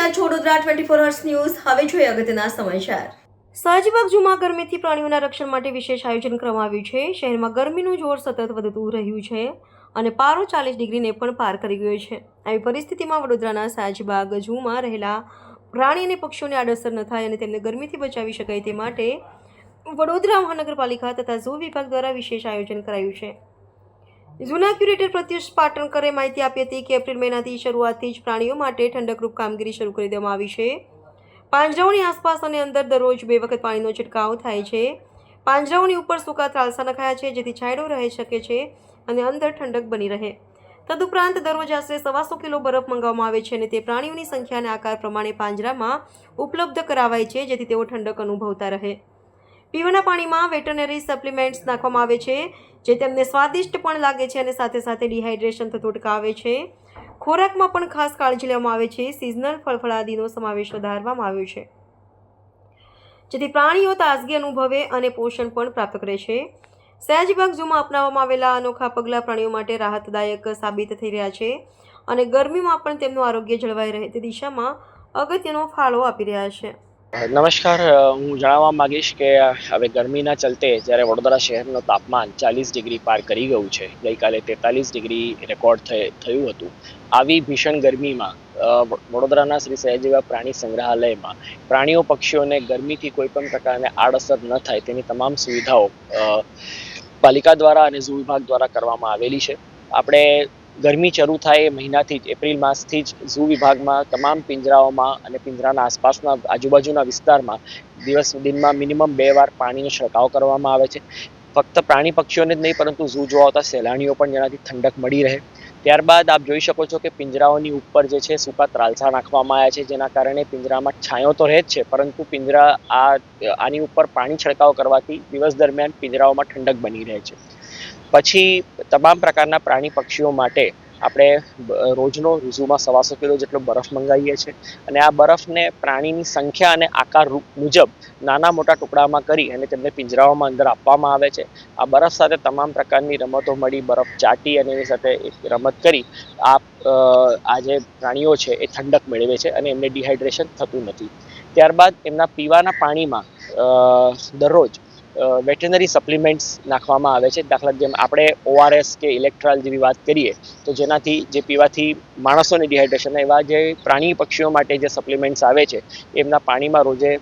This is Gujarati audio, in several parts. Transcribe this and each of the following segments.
રહ્યા છો વડોદરા ફોર અવર્સ ન્યૂઝ હવે જોઈએ અગત્યના સમાચાર. સહજબાગ જુમા ગરમીથી પ્રાણીઓના રક્ષણ માટે વિશેષ આયોજન કરવામાં આવ્યું છે. શહેરમાં ગરમીનું જોર સતત વધતું રહ્યું છે અને પારો ચાલીસ ડિગ્રીને પણ પાર કરી ગયો છે. આવી પરિસ્થિતિમાં વડોદરાના સાજબાગ ઝૂમાં રહેલા પ્રાણી અને પક્ષીઓને આડઅસર ન થાય અને તેમને ગરમીથી બચાવી શકાય તે માટે વડોદરા મહાનગરપાલિકા તથા ઝૂ વિભાગ દ્વારા વિશેષ આયોજન કરાયું છે. જૂના ક્યુરેટર પ્રત્યુષ પાટણકરે માહિતી આપી હતી કે એપ્રિલ મહિનાથી શરૂઆતથી જ પ્રાણીઓ માટે ઠંડકરૂપ કામગીરી શરૂ કરી દેવામાં આવી છે. પાંજરાઓની આસપાસ અને અંદર દરરોજ બે વખત પાણીનો છંટકાવ થાય છે. પાંજરાઓની ઉપર સૂકા ત્રાલસા નખાયા છે, જેથી છાંયડો રહી શકે છે અને અંદર ઠંડક બની રહે. તદુપરાંત દરરોજ આશરે સવાસો કિલો બરફ મંગાવવામાં આવે છે અને તે પ્રાણીઓની સંખ્યા અને આકાર પ્રમાણે પાંજરામાં ઉપલબ્ધ કરાવાય છે, જેથી તેઓ ઠંડક અનુભવતા રહે. પીવાના પાણીમાં વેટરનરી સપ્લિમેન્ટ્સ નાખવામાં આવે છે, જે તેમને સ્વાદિષ્ટ પણ લાગે છે અને સાથે સાથે ડિહાઇડ્રેશન થતું અટકાવે છે. ખોરાકમાં પણ ખાસ કાળજી લેવામાં આવે છે. સિઝનલ ફળફળાદીનો સમાવેશ વધારવામાં આવ્યો છે. જેથી પ્રાણીઓ તાજગી અનુભવે અને પોષણ પણ પ્રાપ્ત કરે છે. સહેજબાગ ઝૂમાં અપનાવવામાં આવેલા અનોખા પગલાં પ્રાણીઓ માટે રાહતદાયક સાબિત થઈ રહ્યા છે અને ગરમીમાં પણ તેમનું આરોગ્ય જળવાઈ રહે તે દિશામાં અગત્યનો ફાળો આપી રહ્યા છે. નમસ્કાર હું જણાવવા માંગીશ કે હવે ગરમીના ચલતે જ્યારે વડોદરા શહેરનું તાપમાન ચાલીસ ડિગ્રી પાર કરી ગયું છે, ગઈકાલે તેતાલીસ ડિગ્રી રેકોર્ડ થયું હતું. આવી ભીષણ ગરમીમાં વડોદરાના શ્રી સયાજીવા પ્રાણી સંગ્રહાલયમાં પ્રાણીઓ, પક્ષીઓને ગરમીથી કોઈ પણ પ્રકારને આડઅસર ન થાય તેની તમામ સુવિધાઓ પાલિકા દ્વારા અને ઝૂ વિભાગ દ્વારા કરવામાં આવેલી છે. આપણે ગરમી શરૂ થાય એ મહિનાથી જ, એપ્રિલ માસથી જ ઝૂ વિભાગમાં, તમામ પિંજરાઓમાં અને પિંજરાના આસપાસના આજુબાજુના વિસ્તારમાં દિવસ દિનમાં મિનિમમ બે વાર પાણીનો છંટકાવ કરવામાં આવે છે. ફક્ત પ્રાણી પક્ષીઓને જ નહીં, પરંતુ ઝૂ જોવા આવતા સહેલાણીઓ પણ જેનાથી ઠંડક મળી રહે. ત્યારબાદ આપ જોઈ શકો છો કે પિંજરાઓની ઉપર જે છે સૂકા ત્રાલસા નાખવામાં આવ્યા છે, જેના કારણે પિંજરામાં છાંયો તો રહે જ છે, પરંતુ પિંજરા આ, આની ઉપર પાણી છંટકાવ કરવાથી દિવસ દરમિયાન પિંજરાઓમાં ઠંડક બની રહે છે. પછી તમામ પ્રકારના પ્રાણી પક્ષીઓ માટે આપણે રોજનો ઝૂમાં સવાસો કિલો જેટલો બરફ મંગાવીએ છીએ. અને આ બરફને પ્રાણીની સંખ્યા અને આકાર રૂપ મુજબ નાના મોટા ટુકડામાં કરી અને તેમને પિંજરાઓમાં અંદર આપવામાં આવે છે. આ બરફ સાથે તમામ પ્રકારની રમતો મળી, બરફ ચાટી અને એની સાથે રમત કરી. આ આ જે પ્રાણીઓ છે એ ઠંડક મેળવે છે અને એમને ડિહાઇડ્રેશન થતું નથી. ત્યારબાદ એમના પીવાના પાણીમાં દરરોજ વેટરનરી સપ્લિમેન્ટ્સ નાખવામાં આવે છે. દાખલા જેમ આપણે ઓઆરએસ કે ઇલેક્ટ્રોલ જેવી વાત કરીએ, તો જેનાથી જે પીવાથી માણસોને ડિહાઇડ્રેશન એવા જે પ્રાણી પક્ષીઓ માટે જે સપ્લિમેન્ટ્સ આવે છે, એમના પાણીમાં રોજે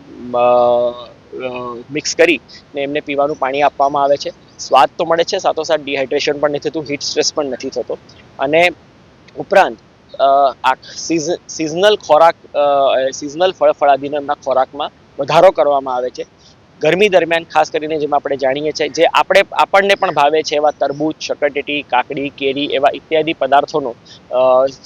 મિક્સ કરી ને એમને પીવાનું પાણી આપવામાં આવે છે. સ્વાદ તો મળે છે, સાથોસાથ ડિહાઇડ્રેશન પણ નથી થતું હીટ સ્ટ્રેસ પણ નથી થતો. અને ઉપરાંત આ સિઝનલ ખોરાક સિઝનલ ફળફળાદીનો એમના ખોરાકમાં વધારો કરવામાં આવે છે. ગરમી દરમિયાન, ખાસ કરીને જેમ આપણે જાણીએ છીએ, જે આપણે, આપણને પણ ભાવે છે એવા તરબૂચ શક્કરટેટી કાકડી, કેરી એવા ઇત્યાદિ પદાર્થોનો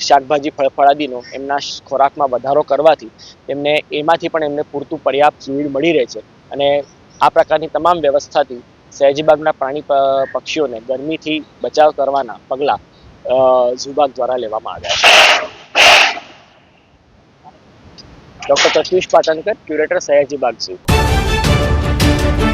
શાકભાજી ફળફળાદીનો એમના ખોરાકમાં વધારો કરવાથી તેમને એમાંથી પણ એમને પૂરતું પર્યાપ્ત ફ્લુઇડ મળી રહે છે. અને આ પ્રકારની તમામ વ્યવસ્થાથી સહેજીબાગના પ્રાણી પક્ષીઓને ગરમીથી બચાવ કરવાના પગલાં ઝુબાગ દ્વારા લેવામાં આવ્યા છે. Doctor Pratyush Patankar, curator Sayajibaug zoo. Thank you.